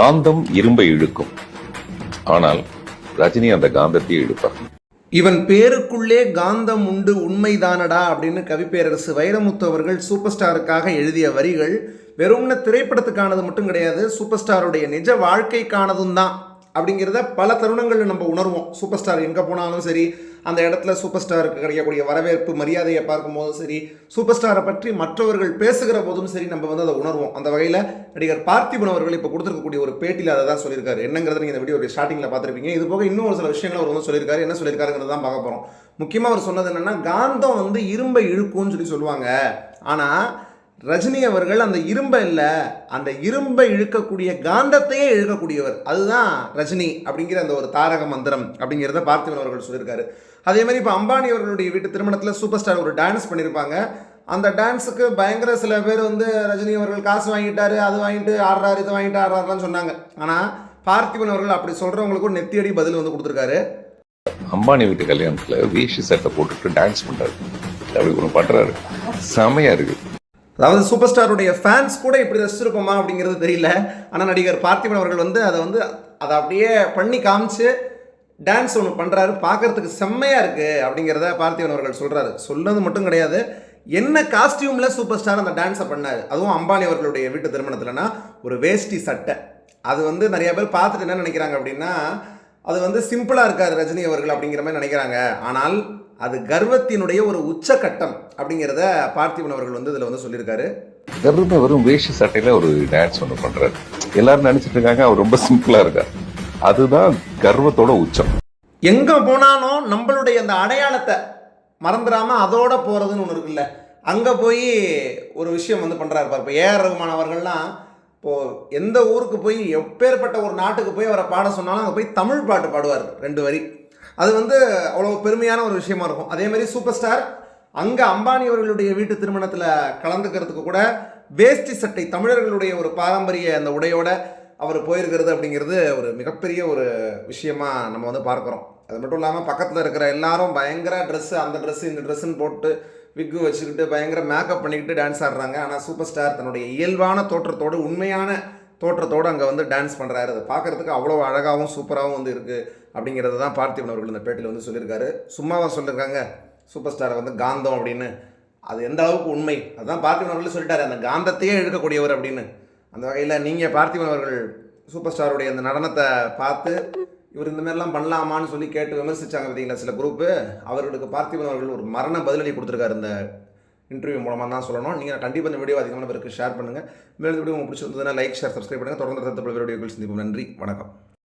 காந்தம் இரும்பை இழுக்கும். ஆனால் ரஜினி அந்த காந்தத்தை இழுப்பார். இவன் பேருக்குள்ளே காந்தம் உண்டு உண்மைதானடா அப்படின்னு கவிப்பேரரசு வைரமுத்து அவர்கள் சூப்பர் ஸ்டாருக்காக எழுதிய வரிகள் வெறும்ன திரைப்படத்துக்கானது மட்டும் கிடையாது சூப்பர் ஸ்டாருடைய நிஜ வாழ்க்கைக்கானதும் தான். அப்படிங்கிறத பல தருணங்களில் நம்ம உணர்வோம். சூப்பர் ஸ்டார் எங்கே போனாலும் சரி அந்த இடத்துல சூப்பர் ஸ்டாருக்கு கிடைக்கக்கூடிய வரவேற்பு மரியாதையை பார்க்கும்போதும் சரி சூப்பர் ஸ்டாரை பற்றி மற்றவர்கள் பேசுகிற போதும் சரி நம்ம வந்து அதை உணர்வோம். அந்த வகையில் நடிகர் பார்த்திபன் அவர்கள் இப்போ கொடுத்துருக்கக்கூடிய ஒரு பேட்டியில் அதை தான் சொல்லியிருக்காரு. என்னங்கிறத நீங்கள் இந்த வீடியோ ஸ்டார்டிங்கில் பார்த்துருப்பீங்க. இது போக இன்னும் ஒரு சில விஷயங்கள் அவர் வந்து சொல்லியிருக்காரு. என்ன சொல்லியிருக்காருங்கிறது தான் பார்க்க போகிறோம் முக்கியமாக அவர் சொன்னது என்னென்னா காந்தம் வந்து இரும்பை இழுக்கும்னு சொல்லி சொல்லுவாங்க. ஆனால் ரஜினி அவர்கள் அந்த இரும்பை இல்லை அந்த இரும்பை இழுக்கக்கூடிய காந்தத்தையே இழுக்கக்கூடியவர். அதுதான் ரஜினி அப்படிங்கிற அந்த ஒரு தாரக மந்திரம் அப்படிங்கிறத பார்த்திபன் அவர்கள் சொல்லியிருக்காரு. அதே மாதிரி இப்போ அம்பானி அவர்களுடைய வீட்டு திருமணத்தில் சூப்பர் ஸ்டார் ஒரு டான்ஸ் பண்ணியிருப்பாங்க அந்த டான்ஸுக்கு பயங்கர சில பேர் வந்து ரஜினி அவர்கள் காசு வாங்கிட்டாரு அது வாங்கிட்டு ஆடுறாரு இது வாங்கிட்டு ஆடுறாருலாம் சொன்னாங்க. ஆனால் பார்த்திபன் அவர்கள் அப்படி சொல்கிறவங்களுக்கு ஒரு நெத்தியடி பதில் வந்து கொடுத்துருக்காரு. அம்பானி வீட்டு கல்யாணத்தில் வேஷ்டி சட்டை போட்டுட்டு டான்ஸ் பண்ணுறாரு அப்படி ஒன்று பண்ணுறாரு செமையாக இருக்குது அதாவது சூப்பர் ஸ்டாருடைய ஃபேன்ஸ் கூட இப்படி ரசிச்சிருப்போமா அப்படிங்கிறது தெரியல. ஆனால் நடிகர் பார்த்திபன் அவர்கள் வந்து அதை வந்து அதை அப்படியே பண்ணி காமிச்சு டான்ஸ் ஒன்று பண்ணுறாரு பார்க்கறதுக்கு செம்மையாக இருக்குது அப்படிங்கிறத பார்த்திபன் அவர்கள் சொல்கிறாரு சொன்னது மட்டும் கிடையாது. என்ன காஸ்டியூமில் சூப்பர் ஸ்டார் அந்த டான்ஸை பண்ணார்? அதுவும் அம்பானி அவர்களுடைய வீட்டு திருமணத்தில்னா? ஒரு வேஷ்டி சட்டை. அது வந்து நிறைய பேர் பார்த்துட்டு என்ன நினைக்கிறாங்க அப்படின்னா அது வந்து சிம்பிளாக இருக்காது ரஜினி அவர்கள் அப்படிங்கிற மாதிரி நினைக்கிறாங்க. ஆனால் அது கர்வத்தினுடைய ஒரு உச்சக்கட்டம் அப்படிங்கிறத பார்த்திபன் அவர்கள் வந்து இதில் வந்து சொல்லியிருக்காரு. கருமை வெறும் வேஷ்டி சட்டையில ஒரு டான்ஸ் ஒன்று பண்றாரு. எல்லாரும் நினைச்சிட்டு இருக்காங்க அவர் ரொம்ப சிம்பிளா இருக்கார். அதுதான் கர்வத்தோட உச்சம். எங்கே போனாலும் நம்மளுடைய அந்த அடையாளத்தை மறந்துடாமல் அதோட போகிறதுன்னு ஒன்று இருக்குல்ல. அங்கே போய் ஒரு விஷயம் வந்து பண்ணுறாரு பாரு இப்போ ஏஆர் ரகுமான் அவர்கள்லாம் இப்போது எந்த ஊருக்கு போய் எப்பேற்பட்ட ஒரு நாட்டுக்கு போய் அவரை பாட சொன்னாலும் அங்கே போய் தமிழ் பாட்டு பாடுவார் ரெண்டு வரி. அது வந்து அவ்வளோ பெருமையான ஒரு விஷயமா இருக்கும். அதே மாதிரி சூப்பர் ஸ்டார் அங்கே அம்பானி அவர்களுடைய வீட்டு திருமணத்தில் கலந்துக்கிறதுக்கு கூட வேஷ்டி சட்டை தமிழர்களுடைய ஒரு பாரம்பரிய அந்த உடையோட அவர் போயிருக்கிறது அப்படிங்கிறது ஒரு மிகப்பெரிய ஒரு விஷயமா நம்ம வந்து பார்க்குறோம். அது மட்டும் இல்லாமல் பக்கத்தில் இருக்கிற எல்லாரும் பயங்கர ட்ரெஸ்ஸு அந்த ட்ரெஸ்ஸு இந்த ட்ரெஸ்ஸுன்னு போட்டு விக்கு வச்சுக்கிட்டு பயங்கர மேக்கப் பண்ணிக்கிட்டு டான்ஸ் ஆடுறாங்க. ஆனால் சூப்பர் ஸ்டார் தன்னுடைய இயல்பான தோற்றத்தோடு உண்மையான தோற்றத்தோடு அங்கே வந்து டான்ஸ் பண்ணுறாரு அதை பார்க்குறதுக்கு அவ்வளோ அழகாகவும் சூப்பராகவும் வந்து இருக்குது அப்படிங்கிறது தான் பார்த்திபன் அவர்கள் இந்த பேட்டியில் வந்து சொல்லியிருக்காரு. சும்மாவாக சொல்லியிருக்காங்க. சூப்பர் ஸ்டாரை வந்து காந்தம் அப்படின்னு. அது எந்த அளவுக்கு உண்மை? அதுதான் பார்த்திபன் அவர்கள் சொல்லிட்டாரு. அந்த காந்தத்தையே இழுக்கக்கூடியவர் அப்படின்னு. அந்த வகையில் நீங்கள் பார்த்திபன் அவர்கள் சூப்பர் ஸ்டாருடைய அந்த நடனத்தை பார்த்து இவர் இந்த மாதிரிலாம் பண்ணலாமான்னு சொல்லி கேட்டு விமர்சிச்சாங்க பார்த்தீங்களா சில குரூப்பு அவர்களுக்கு பார்த்திபன் அவர்கள் ஒரு மரண பதிலடி கொடுத்துருக்காரு இந்த இன்டர்வியூ மூலமாக தான் சொல்லணும். நீங்கள் கண்டிப்பாக இந்த வீடியோ அதிகமான பேருக்கு ஷேர் பண்ணுங்கள் மேலும் வீடியோ உங்களுக்கு பிடிச்சிருந்ததுன்னா லைக் ஷேர் சப்ஸ்கிரைப் பண்ணுங்கள் தொடர்ந்து தத்தப்பட வீடியோக்கள் சந்திப்போம். நன்றி. வணக்கம்.